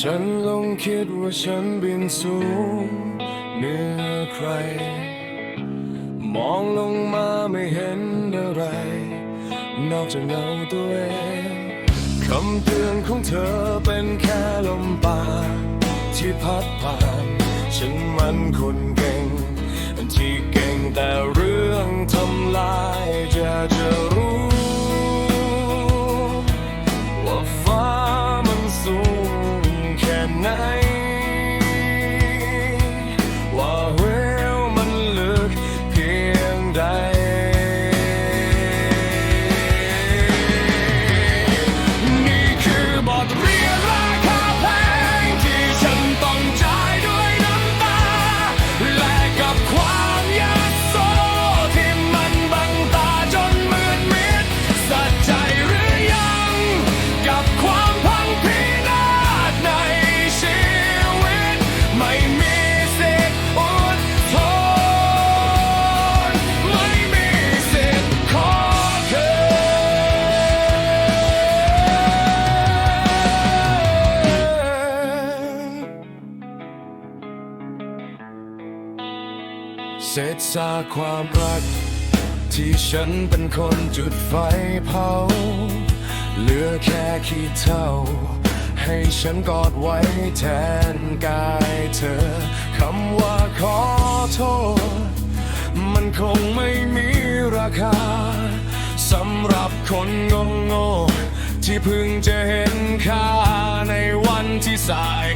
ฉันลงคิดว่าฉันบินสูงเหนือใคร มองลงมาไม่เห็นอะไร นอกจากเงาตัวเองคำเตือนของเธอเป็นแค่ลมปานที่พัดผ่าน ฉันมันคนเก่ง ที่เก่งแต่เรื่องทำลายจะจะรู้ ศษซากความรัก ที่ฉันเป็นคนจุดไฟเผา เหลือแค่ขี้เท่า ให้ฉันกอดไว้แทนกายเธอ คำว่าขอโทษ มันคงไม่มีราคาสำหรับคนงงๆที่เพิ่งจะเห็นค่าในวันที่สาย